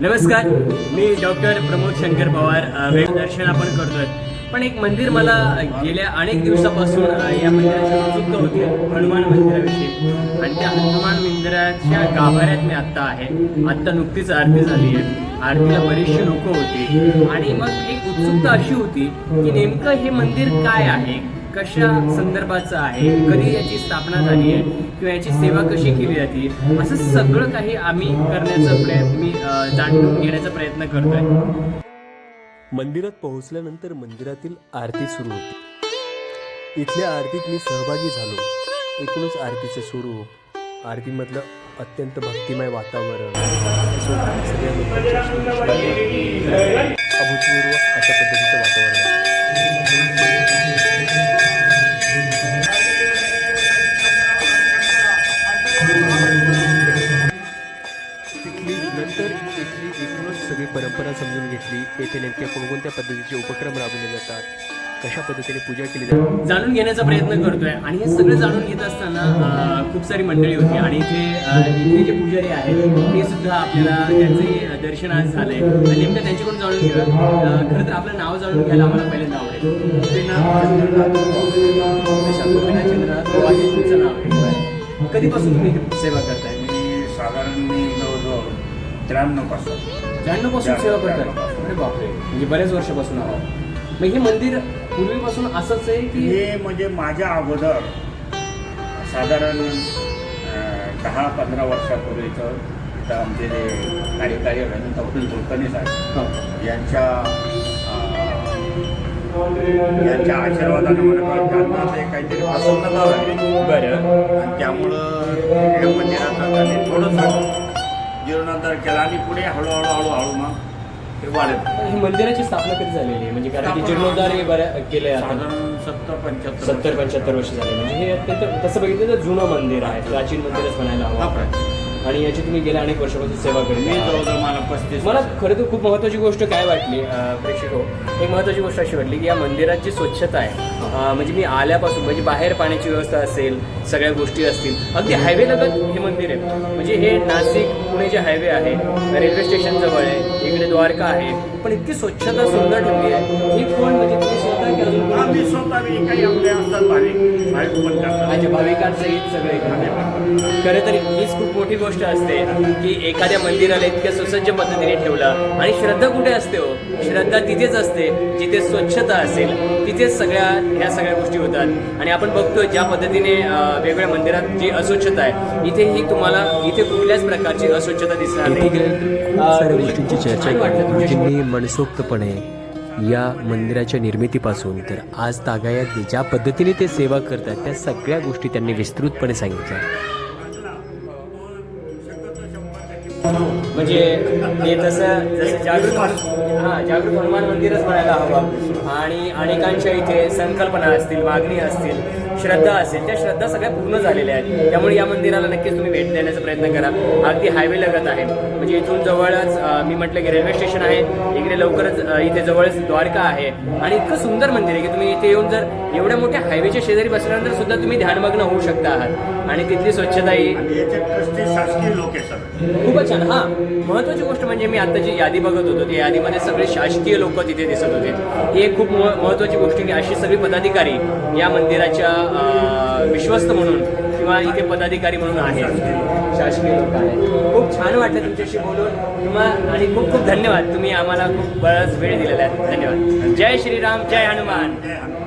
नमस्कार मी डॉक्टर प्रमोद शंकर पवार अ, दर्शन आपण करतोय. पण एक मंदिर मला गेल्या अनेक दिवसापासून या मंदिराची उत्सुकता होती हनुमान मंदिराविषयी. आणि त्या हनुमान मंदिराच्या गाभाऱ्यात मी आत्ता आहे. आत्ता नुकतीच आरती झाली आहे. आरतीला बरीचशी लोक होती. आणि मग एक उत्सुकता अशी होती की नेमकं हे मंदिर काय आहे? कशा संदर्भाचं आहे? कधी याची स्थापना झाली आहे? किंवा याची सेवा कशी केली जाते? असं सगळं काही आम्ही करण्याचा प्रयत्न मी जाणून घेण्याचा प्रयत्न करतोय. मंदिरात पोहोचल्यानंतर मंदिरातील आरती सुरू होती. इथल्या आरतीत मी सहभागी झालो. एकूणच आरतीचे स्वरूप आरतीमधलं अत्यंत भक्तिमय वातावरण सगळ्या लोकांच्या अभूतपूर्व अशा पद्धतीचं वातावरण आहे. परंपरा समजून घेतली येथे नेमक्या कोणकोणत्या पद्धतीचे उपक्रम राबवले जातात? कशा पद्धतीने पूजा केली जाते? जाणून घेण्याचा प्रयत्न करतोय. आणि हे सगळं जाणून घेत असताना खूप सारी मंडळी होती. आणि इथे अ, इथले जे पुजारी आहेत ते सुद्धा आपल्याला त्यांचे दर्शन आज झालंय. आणि नेमकं त्यांच्याकडून जाणून घेऊया. खरं तर आपलं नाव जाणून घ्यायला आम्हाला पहिल्यांदा आवडेल गोपीनाथ चंद्रनाथ गोवारी तुमचं नाव आहे. कधीपासून तुम्ही इथे सेवा करताय? मी साधारण मी जवळजवळ त्र्याण्णवपासून. त्र्याण्णवपासून सेवा करताय अरे बापरे. म्हणजे बऱ्याच वर्षापासून आहोत. मग हे मंदिर पूर्वीपासून असंच आहे की हे म्हणजे माझ्या अगोदर साधारण दहा पंधरा वर्षापूर्वीचं इथं आमचे जे कार्यकारी अभियंता अब्दुल कुलकर्णी साहेब. यांच्या यांच्या आशीर्वादानं मला त्यांना ते काहीतरी प्रसन्नता झाली बरं. आणि त्यामुळं या मंदिराचं त्यांनी थोडंसं जीर्णोद्धार केला आणि पुढे हळूहळू हळूहळू मग ते वाढत ही मंदिराची स्थापना कधी झालेली आहे? म्हणजे कारण की जीर्णोद्धार हे बऱ्या केले आता. साधारण सत्तर पंच्याहत्तर सत्तर पंच्याहत्तर वर्ष झाले. म्हणजे हे अत्यंत तसं बघितलं तर जुनं मंदिर आहे. प्राचीन मंदिरच म्हणायला हवं. आणि याची तुम्ही गेल्या अनेक वर्षापासून सेवा मी करते जवळजवळ मला पस्तीस मला खरं तर खूप महत्त्वाची गोष्ट काय वाटली प्रेक्षक हो एक महत्त्वाची गोष्ट अशी वाटली की या मंदिरात जी स्वच्छता आहे म्हणजे मी आल्यापासून म्हणजे बाहेर पाण्याची व्यवस्था असेल सगळ्या गोष्टी असतील अगदी हायवे लगत हे मंदिर आहे. म्हणजे हे नाशिक पुणे जे हायवे आहे रेल्वे स्टेशन जवळ आहे इकडे द्वारका आहे पण इतकी स्वच्छता सुंदर ठेवली आहे. ही कोण म्हणजे तुम्ही स्वतः स्वतः माझ्या भाविकांसहित सगळे खरं तर हीच खूप मोठी गोष्ट असते की एखाद्या मंदिराला इतक्या सुसज्ज पद्धतीने ठेवलं आणि श्रद्धा कुठे असते हो? श्रद्धा तिथेच असते जिथे स्वच्छता असेल तिथेच सगळ्या ह्या सगळ्या गोष्टी होतात. आणि आपण बघतोय ज्या पद्धतीने वेगवेगळ्या मंदिरात जी अस्वच्छता आहे इथेही तुम्हाला इथे कुठल्याच प्रकारची अस्वच्छता दिसणार इथे नाही. खूप साऱ्या गोष्टींची चर्चा केली मनसोक्तपणे या मंदिराच्या निर्मितीपासून तर आज तागायत ज्या पद्धतीने ते सेवा करतात त्या सगळ्या गोष्टी त्यांनी विस्तृतपणे सांगितल्या. म्हणजे हे तसं जसं जागृत हां जागृत हनुमान मंदिरच म्हणायला हवं. आणि अनेकांच्या इथे संकल्पना असतील मागणी असतील श्रद्धा असेल त्या श्रद्धा सगळ्या पूर्ण झालेल्या आहेत. त्यामुळे या मंदिराला नक्कीच तुम्ही भेट देण्याचा प्रयत्न करा. अगदी हायवे लगत आहे. म्हणजे इथून जवळच मी म्हटलं की रेल्वे स्टेशन आहे. इकडे लवकरच इथे जवळच द्वारका आहे. आणि इतकं सुंदर मंदिर आहे की तुम्ही इथे येऊन जर एवढ्या मोठ्या हायवेच्या शेजारी बसल्यानंतर सुद्धा तुम्ही ध्यानमग्न होऊ शकता आहात. आणि तिथली याचे ट्रस्टी शासकीय लोक खूपच छान. हा. महत्वाची गोष्ट म्हणजे मी आता जी यादी बघत होतो. त्या यादीमध्ये सगळे शासकीय लोक तिथे दिसत होते. ही एक खूप मह- महत्वाची गोष्ट की अशी सगळी पदाधिकारी या मंदिराच्या विश्वस्त म्हणून किंवा इथे पदाधिकारी म्हणून आहेत. शासकीय लोक. आहेत. खूप छान वाटलं तुमच्याशी बोलून. तुम्हाला आणि खूप खूप धन्यवाद. तुम्ही आम्हाला खूप बराच वेळ दिलेला आहे. धन्यवाद. जय श्रीराम जय हनुमान. जय हनुमान.